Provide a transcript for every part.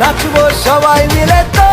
নাচবো সবাই মিলে তোমার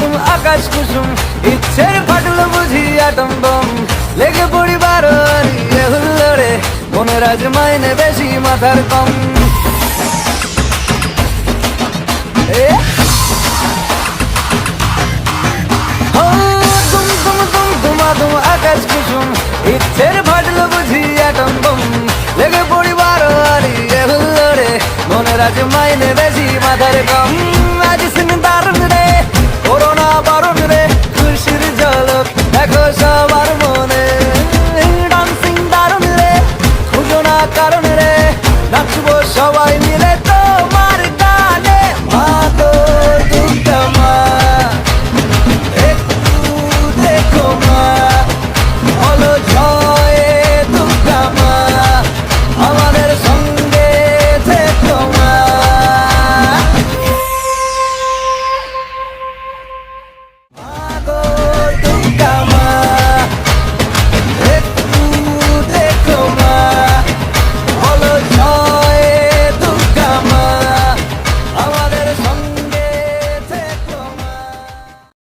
তুম আকাশ কুসুম, ইচ্ছের ফাটলো বুঝি আটম বম লেগে পড়ি বারো ইয়ে হুল্লোড়ে মনের আজ মাইনে বেশি মাথার কম। তুম আকাশ মাইনে রে নাচবো সবাই মিলে তো।